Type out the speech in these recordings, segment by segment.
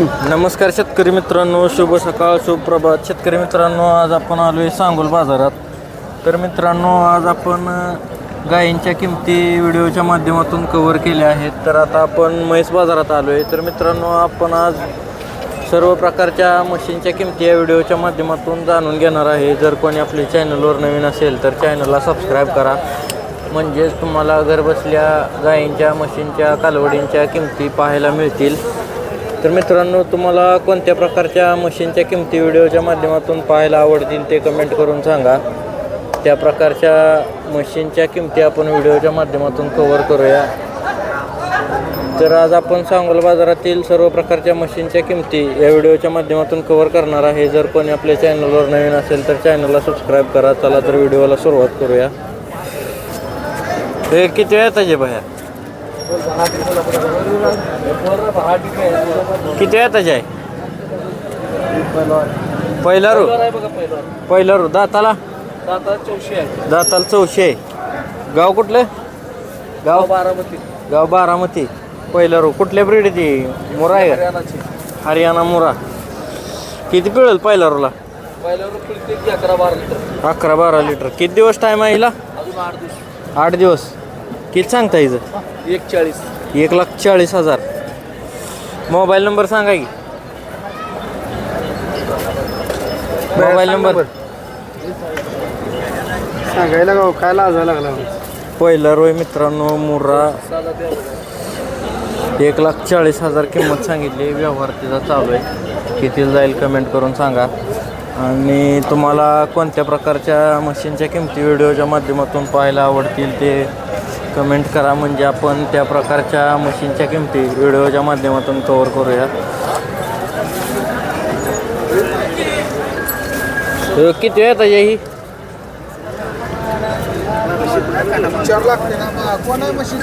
नमस्कार शेतकरी मित्रांनो शुभ सकाळ शुभ प्रभात. शेतकरी मित्रांनो आज आपण आलो आहे सांगोल बाजारात. तर मित्रांनो आज आपण गायींच्या किमती व्हिडिओच्या माध्यमातून कवर केल्या आहेत. तर आता आपण म्हैस बाजारात आलो आहे तर मित्रांनो आपण आज सर्व प्रकारच्या मशीनच्या किमती या व्हिडिओच्या माध्यमातून जाणून घेणार आहे. जर कोणी आपल्या चॅनलवर नवीन असेल तर चॅनलला सबस्क्राईब करा. म्हणजेच तुम्हाला घरबसल्या गायींच्या मशीनच्या कालवडींच्या किमती पाहायला मिळतील. तर मित्रांनो तुम्हाला कोणत्या प्रकारच्या मशीनच्या किमती व्हिडिओच्या माध्यमातून पाहायला आवडतील ते कमेंट करून सांगा. त्या प्रकारच्या मशीनच्या किमती आपण व्हिडिओच्या माध्यमातून कवर करूया. तर आज आपण सांगोल बाजारातील सर्व प्रकारच्या मशीनच्या किमती या व्हिडिओच्या माध्यमातून कवर करणार आहे. जर कोणी आपल्या चॅनलवर नवीन असेल तर चॅनलला सबस्क्राईब करा. चला तर व्हिडिओला सुरुवात करूया. हे किती वेळ येताचे बाहेर किती आहे पहिला रू पहिला रू दाताला? दाताला चौशे आहे. गाव कुठलं? गाव? बारामती गाव बारामती. पहिला रो कुठल्या ब्रीड आहे ती? मुरा आहे का? हरियाणा मुरा. किती पिळेल पहिला रोला अकरा बारा लिटर. अकरा बारा लिटर किती दिवस टाईम आहे हिला? आठ दिवस. किती सांगता हिचं? एक चाळीस एक लाख चाळीस हजार. मोबाईल नंबर सांगा की. Mobile number. सांगायला गाव काय लाजा लागला पहिला रोय मित्रांनो मुर्रा. एक लाख चाळीस हजार किंमत सांगितली. व्यवहार तिचा चालू आहे. किती जाईल कमेंट करून सांगा. आणि तुम्हाला कोणत्या प्रकारच्या मशीनच्या किमती व्हिडिओच्या माध्यमातून पाहायला आवडतील ते कमेंट करा म्हणजे आपण त्या प्रकारच्या मशीनच्या किमती व्हिडिओच्या माध्यमातून कव्हर करूया किती वेळ पाहिजे ही? चार लाख कोण आहे मशीन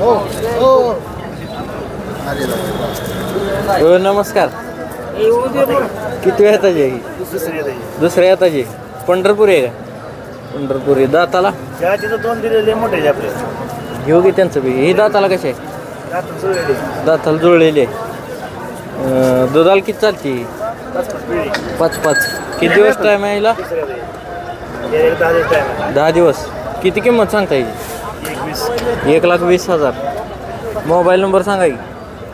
हो हो. नमस्कार. किती वेळ ही? दुसऱ्या येताची पंढरपूर आहे का? पंढरपूर. दाताला? दोन दिलेले मोठे आपले. घेऊ की त्यांचं बी. ही दाताला कसे आहे दाताला जुळलेली. आहे अं, दुधाला किती चालते? पाच पाच. किती दिवस टाईम आहे हिला? दहा दिवस. किती किंमत सांगता येईल एक लाख वीस हजार. मोबाईल नंबर सांगा की.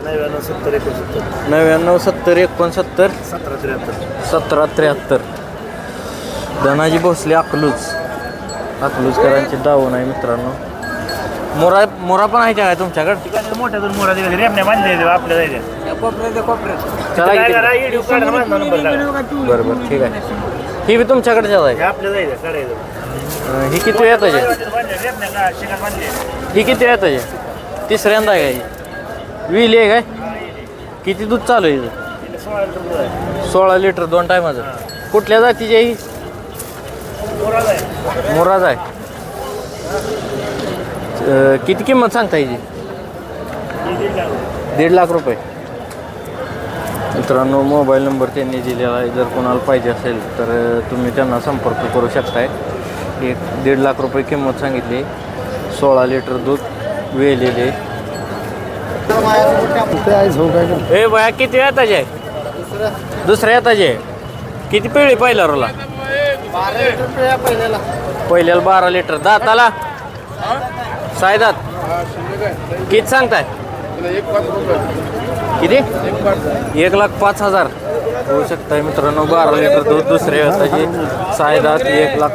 नव्याण्णव सत्तर एकोणसत्तर. नव्याण्णव सत्तर एकोणसत्तर. सतरा त्र्याहत्तर. सतरा त्र्याहत्तर. धनाजी भोसले अकलूज. अकलूजकरांची दावण आहे मित्रांनो. मोरा मोरा पण आहे का तुमच्याकडे? मोठ्या दोन मोठा दिवस रेमण्या बांधले आपल्या जायच्या चला की तिकडे. बरं बरं ठीक आहे. ही बी तुमच्याकडच्याच आहे. आपल्या जायचं काढायचं. अं, ही किती येत आहे? रेमण्या शिकार बांधले. ही किती येत आहे? तिसऱ्यांदा आहे का ही? विली आहे काय? किती दूध चालू आहे हिचं? सोळा लिटर दूध आहे. सोळा लिटर दोन टायमाचं कुठल्या जातीची आहे ही? मोराज आहे. आहे किती किंमत सांगता येते दीड लाख रुपये. मित्रांनो मोबाईल नंबर त्यांनी दिलेला आहे. जर कोणाला पाहिजे असेल तर तुम्ही त्यांना संपर्क करू शकताय. एक दीड लाख रुपये किंमत सांगितली. सोळा लिटर दूध वेलेले. झोप काय ए बया किती येताचे? दुसऱ्या येताचे? किती पिळी पहिल्या रोला? पहिल्याला. बारा लिटर. दाताला? सायदात? किती सांगताय? किती? एक लाख पाच हजार. होऊ शकताय मित्रांनो बारा लिटर दूध दुसऱ्या त्याची सायदात एक लाख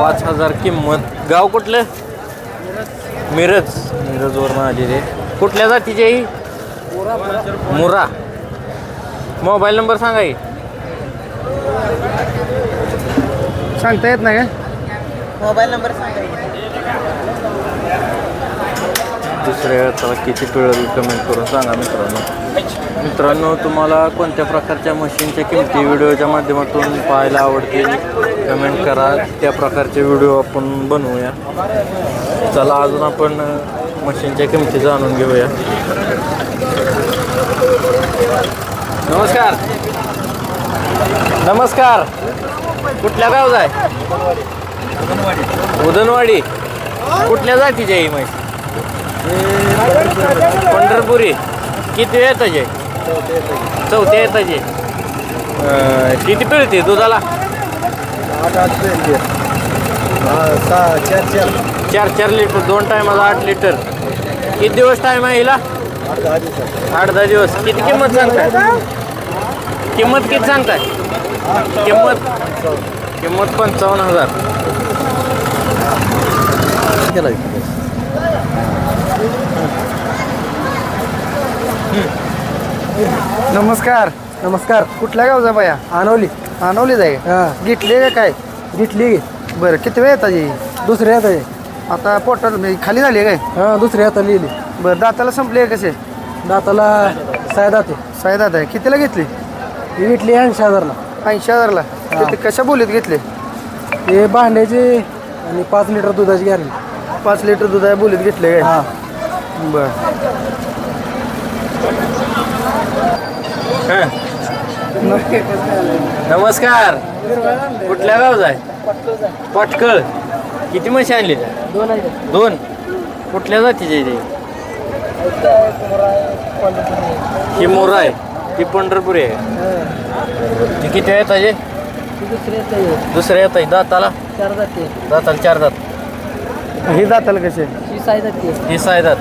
पाच हजार किंमत. गाव कुठलं? मिरज. मिरजवरून आलेले. कुठल्या जातीचे ही? मुरा. मोबाईल नंबर सांगा सांगता येत नाही काय दुसऱ्या त्याला किती पिळेल कमेंट करून सांगा मित्रांनो. मित्रांनो तुम्हाला कोणत्या प्रकारच्या मशीनच्या किमती व्हिडिओच्या माध्यमातून पाहायला आवडतील? कमेंट करा. त्या प्रकारचे व्हिडिओ आपण बनवूया. चला अजून आपण मशीनच्या किमती जाणून घेऊया. नमस्कार. नमस्कार. कुठल्या गावचा आहे? उदनवाडी. कुठल्या जातीची आहे ही म्हैस? पंढरपुरी. किती वेळ त्याचे चौथ्या येताची. किती पिळते दुधाला? चार चार लिटर दोन टायमाला आठ लिटर. किती दिवस टाईम आहे हिला? आठ दहा दिवस. किती किंमत सांगताय? किंमत किती सांगताय? किंमत किंमत पंचावन्न हजार. केला नमस्कार. नमस्कार. कुठल्या गावचा बाया? आणवली आणवली जाय गिटली का काय? गिटली बरं किती वेळ येतात ही? दुसऱ्या येतात आता पोटात म्हणजे खाली झाली काय? हां दुसरी आता लिहिली. बरं दाताला संपली आहे कसे? दाताला साय दाते साई दात आहे. कितीला घेतली? ही विटली ऐंशी हजारला. ऐंशी हजारला. किती कशा बोलीत घेतले? हे भांड्याची आणि पाच लिटर दुधाची गॅरंटी. पाच लिटर दूध आहे बोलीत घेतले काय? हां. बर. हं. नमस्कार. कुठल्या गावचा आहे? पटकळ. किती म्हशी आणली दोन आहे दोन. कुठल्या जातीचे ते ही मोरा आहे. ती पंढरपुरी आहे. ती किती आहे ताजे दुसरी येते दुसऱ्या येत आहे दाताला? चार जाते दाताला चार दात ही दाताला कसे ही साय जाते ती सहा दात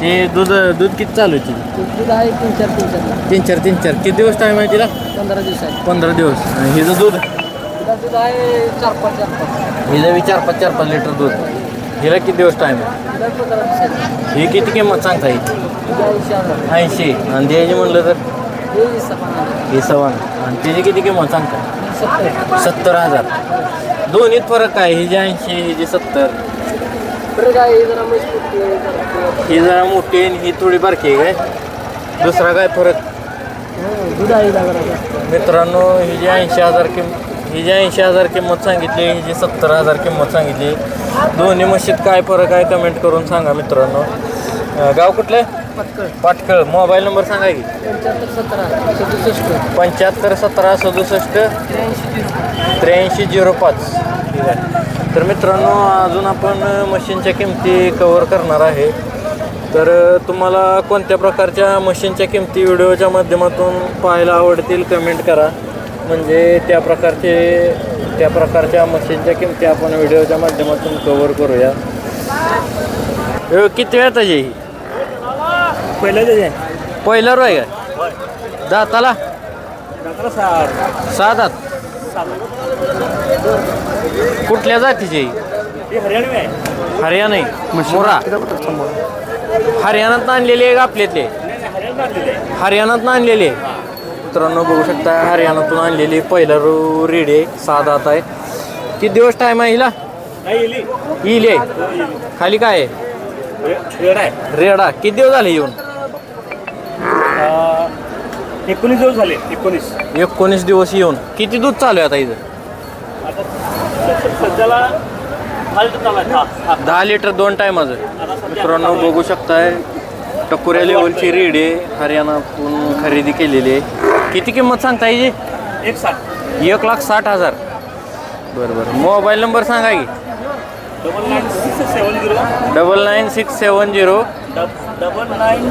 ती दूध दूध किती चालू आहे दूध आहे तीन चार तीन चार. तीन चार तीन चार. किती दिवस टाईम आहे तिला? पंधरा दिवस आहे. पंधरा दिवस. आणि हिचं दूध? तिला दूध आहे चार पाच चार पाच. हिला बी चार पाच चार पाच लिटर दूध. हिला किती दिवस टाईम आहे? तिला पंधरा दिवस आहे. ही किती किंमत सांगता येईल? तिला ऐंशी हजार. ऐंशी. आणि द्यायची म्हणलं तर? हे आणि तिची किती किंमत सांगता? सत्तर. सत्तर हजार. दोन्हीत फरक आहे ही जी ऐंशी ही जी सत्तर. आहे, ही जरा मोठी आहे आणि ही थोडी बारकी आहे काय? दुसरा काय फरक? आहे मित्रांनो ही जी ऐंशी हजार किंम ही जी ऐंशी हजार किंमत सांगितली ही जी सत्तर हजार किंमत सांगितली दोन्ही म्हशीत काय फरक आहे कमेंट करून सांगा मित्रांनो. गाव कुठलं? पटकळ. पाटकळ मोबाईल नंबर सांगा की. पंच्याहत्तर सतरा सदुसष्ट. पंच्याहत्तर सतरा सदुसष्ट. त्र्याऐंशी झिरो पाच. ठीक आहे. तर मित्रांनो अजून आपण मशीनच्या किमती कवर करणार आहे. तर तुम्हाला कोणत्या प्रकारच्या मशीनच्या किमती व्हिडिओच्या माध्यमातून पाहायला आवडतील कमेंट करा. म्हणजे त्या प्रकारचे त्या प्रकारच्या मशीनच्या किमती आपण व्हिडिओच्या माध्यमातून कवर करूया. किती वेळ त्याची ही पहिलं पहिला रो आहे का दाताला? दाताला साठ सहा दात. कुठल्या जातीची? ही? हे हरियाणवी आहे. हरियाणा मोरा. हरियाणात आणलेली आहे का आपल्यातले? हरियाणा आणलेलं आहे. हरियाणात आणलेली आहे. मित्रांनो बघू शकता हरियाणातून आणलेली पहिला रो रेडी आहे. सहा दात आहे. किती दिवस टाईम आहे हिला? नाही येईल आहे. खाली काय आहे? रेड आहे. रेडा. किती दिवस झाले येऊन? एकोणीस दिवस झाले एकोणीस. एकोणीस दिवस येऊन. किती दूध चालू आहे आता इथं? आता स- सध्याला फाल्ट चालू आहे. हा, हा. दहा लिटर दोन टायमाचं मित्रांनो बघू शकताय टकुऱ्या लेवलची रेड आहे. हरियाणातून खरेदी केलेली आहे. किती किंमत सांगता याची एक साठ. एक लाख साठ हजार. बरं बरं. मोबाईल नंबर सांगा की. Double nine six seven zero double nine six seven zero double nine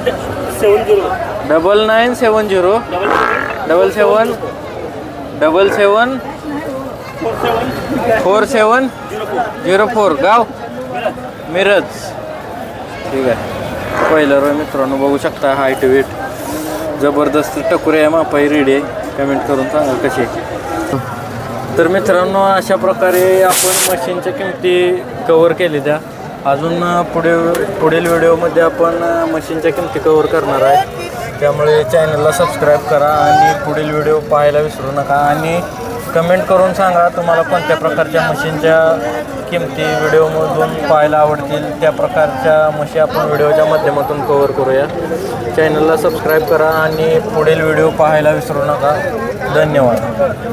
seven zero double nine seven zero double seven double seven four seven zero four गाव मिरज ठीक आहे. पहिलं रोय मित्रांनो. बघू शकता हाईट वेट जबरदस्त टकुरे आहे. मापाई रेडी आहे. कमेंट करून सांगा कशी तर मित्रांनो अशा प्रकारे आपण मशीनच्या किमती कवर केली त्या. अजून पुढे पुढील व्हिडिओमध्ये आपण मशीनच्या किमती कवर करणार आहे. त्यामुळे चॅनलला सबस्क्राईब करा आणि पुढील व्हिडिओ पाहायला विसरू नका. आणि कमेंट करून सांगा तुम्हाला कोणत्या प्रकारच्या मशीनच्या किमती व्हिडिओमधून पाहायला आवडतील. त्या प्रकारच्या मशी आपण व्हिडिओच्या माध्यमातून कवर करूया. चॅनलला सबस्क्राईब करा आणि पुढील व्हिडिओ पाहायला विसरू नका. धन्यवाद.